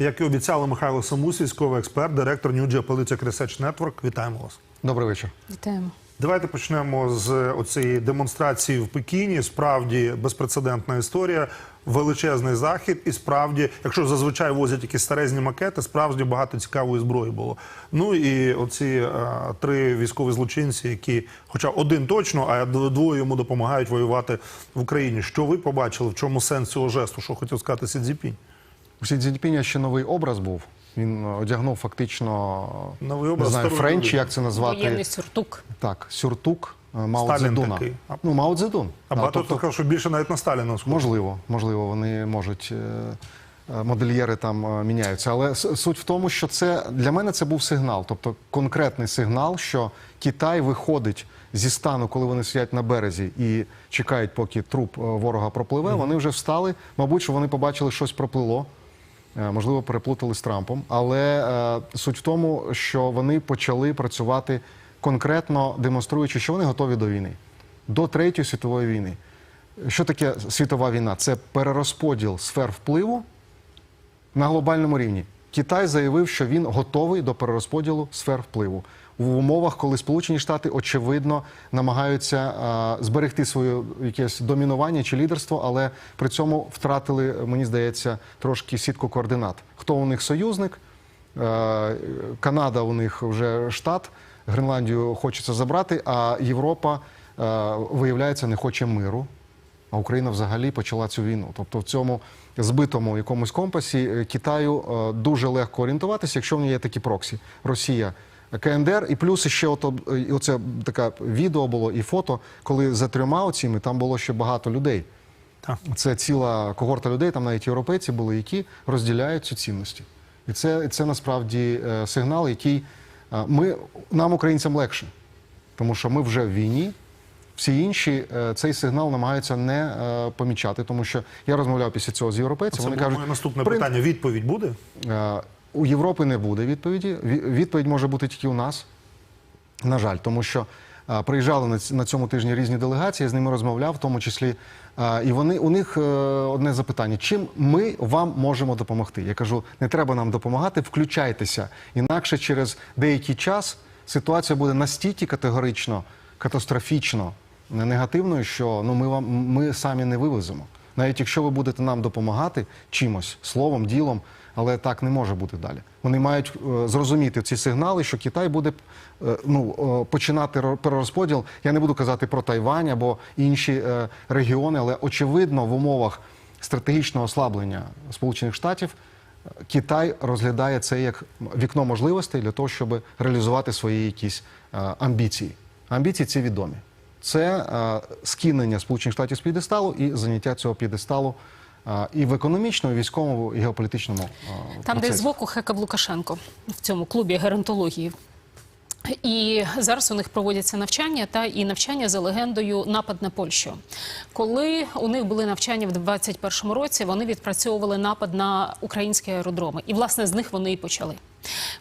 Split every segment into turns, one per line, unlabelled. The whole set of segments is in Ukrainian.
як і обіцяли Михайло Самус, військовий експерт, директор New Geopolitical Research Network. Вітаємо вас.
Добрий вечір.
Вітаємо.
Давайте почнемо з оцієї демонстрації в Пекіні. Справді безпрецедентна історія, величезний захід, і справді, якщо зазвичай возять якісь старезні макети, справді багато цікавої зброї було. Ну і оці е, три військові злочинці, які, хоча один точно, а двоє йому допомагають воювати в Україні. Що ви побачили? В чому сенс цього жесту? Що хотів сказати Сі Цзіпінь?
У Сі Цзіньпіня ще новий образ був. Він одягнув фактично
Новий образ
не знаю, френч, як це назвати.
Воєнний сюртук.
Так, сюртук е, Мао
Сталін
Цзедуна.
такий.
Ну, Мао Цзедун.
А
Да,
багато
тобто,
сказав, що більше навіть на Сталіна схоже.
можливо, можливо, вони можуть. е, е, Модельєри там е, міняються, але суть в тому, що це для мене це був сигнал, тобто конкретний сигнал, що Китай виходить зі стану, коли вони сидять на березі і чекають, поки труп е, ворога пропливе. Вони вже встали. Мабуть, що вони побачили щось проплило. Е, Можливо, переплутали з Трампом, але е, суть в тому, що вони почали працювати конкретно демонструючи, що вони готові до війни, до третьої світової війни. Що таке світова війна? Це перерозподіл сфер впливу на глобальному рівні. Китай заявив, що він готовий до перерозподілу сфер впливу в умовах, коли Сполучені Штати очевидно намагаються а, зберегти своє якесь домінування чи лідерство, але при цьому втратили, мені здається, трошки сітку координат. Хто у них союзник? Е, Канада у них вже штат, Гренландію хочеться забрати, а Європа, е, виявляється, не хоче миру. А Україна взагалі почала цю війну. Тобто в цьому збитому якомусь компасі е, Китаю е, дуже легко орієнтуватися, якщо в нього є такі проксі. Росія, КНДР, і плюс ще ото, е, і оце таке відео було і фото, коли за трьома оціми там було ще багато людей.
Так.
Це ціла когорта людей, там навіть європейці були, які розділяють цю цінності. І це, це насправді сигнал, який ми, нам, українцям, легше, тому що ми вже в війні. Всі інші е, цей сигнал намагаються не е, помічати, тому що я розмовляв після цього з
Це
європейцями. Вони кажуть,
моє наступне
«При-
питання. Відповідь буде?
Е, У Європи не буде відповіді. Відповідь може бути тільки у нас. На жаль, тому що приїжджали на цьому тижні різні делегації, я з ними розмовляв, в тому числі. І вони у них одне запитання: чим ми вам можемо допомогти? Я кажу, не треба нам допомагати, включайтеся. Інакше через деякий час ситуація буде настільки категорично, катастрофічно негативною, що ну ми вам ми самі не вивеземо. Навіть якщо ви будете нам допомагати чимось, словом, ділом, але так не може бути далі. Вони мають е, зрозуміти ці сигнали, що Китай буде е, ну, е, починати ро- перерозподіл. Я не буду казати про Тайвань або інші е, регіони, але очевидно в умовах стратегічного ослаблення Сполучених Штатів е, Китай розглядає це як вікно можливостей для того, щоб реалізувати свої якісь е, амбіції. Амбіції ці відомі. Це е, скинення Сполучених Штатів з п'єдесталу і заняття цього п'єдесталу е, і в економічному, і військовому, і геополітичному е,
Там, де
процесі.
збоку хекав Лукашенко в цьому клубі геронтології. І зараз у них проводяться навчання та і навчання за легендою напад на Польщу. Коли у них були навчання в 21-му році, вони відпрацьовували напад на українські аеродроми, і власне з них вони і почали.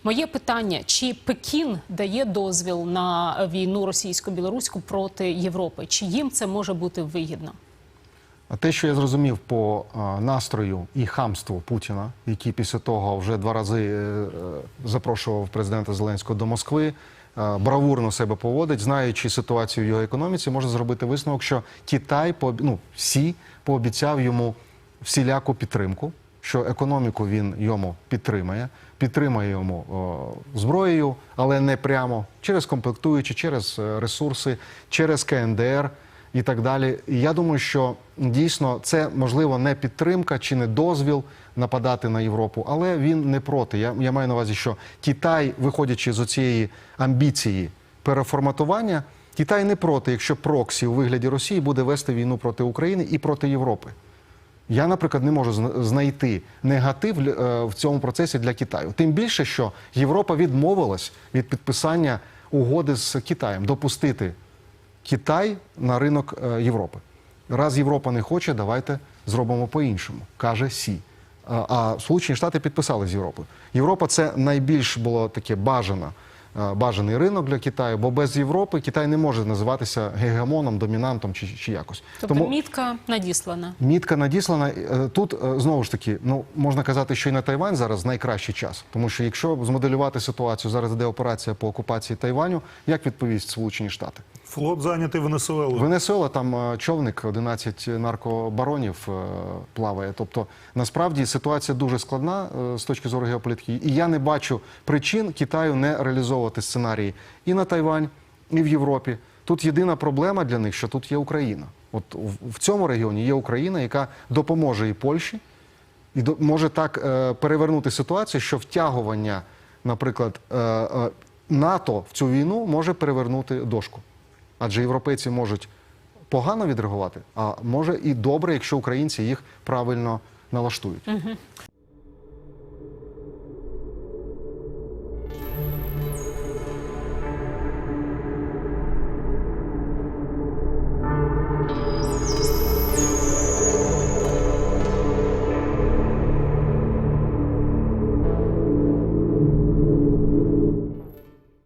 Моє питання: чи Пекін дає дозвіл на війну російсько-білоруську проти Європи? Чи їм це може бути вигідно?
Те, що я зрозумів по настрою і хамству Путіна, який після того вже два рази е, е, запрошував президента Зеленського до Москви, е, бравурно себе поводить, знаючи ситуацію в його економіці, можна зробити висновок, що Китай ну, всі пообіцяв йому всіляку підтримку, що економіку він йому підтримає, підтримає йому зброєю, але не прямо через комплектуючі, через е, ресурси, через КНДР і так далі. І я думаю, що дійсно це можливо не підтримка чи не дозвіл нападати на Європу, але він не проти. Я, я маю на увазі, що Китай, виходячи з оцієї амбіції переформатування, Китай не проти, якщо проксі у вигляді Росії буде вести війну проти України і проти Європи. Я, наприклад, не можу зна- знайти негатив е, в цьому процесі для Китаю. Тим більше, що Європа відмовилась від підписання угоди з Китаєм, допустити Китай на ринок е, Європи. Раз Європа не хоче, давайте зробимо по-іншому, каже Сі. А, Сполучені Штати підписали з Європою. Європа це найбільш було таке бажана е, бажаний ринок для Китаю, бо без Європи Китай не може називатися гегемоном, домінантом чи, чи якось.
Тобто мітка надіслана.
Мітка надіслана Е, тут е, знову ж таки. Ну можна казати, що і на Тайвань зараз найкращий час, тому що якщо змоделювати ситуацію, зараз де операція по окупації Тайваню. Як відповість Сполучені Штати?
Флот зайнятий Венесуелою.
Венесуела там е, човник, 11 наркобаронів е, плаває. Тобто насправді ситуація дуже складна е, з точки зору геополітики. І я не бачу причин Китаю не реалізовувати сценарії і на Тайвань, і в Європі. Тут єдина проблема для них, що тут є Україна. От в- цьому регіоні є Україна, яка допоможе і Польщі, і може так перевернути ситуацію, що втягування, наприклад, НАТО в цю війну може перевернути дошку. Адже європейці можуть погано відреагувати, а може і добре, якщо українці їх правильно налаштують.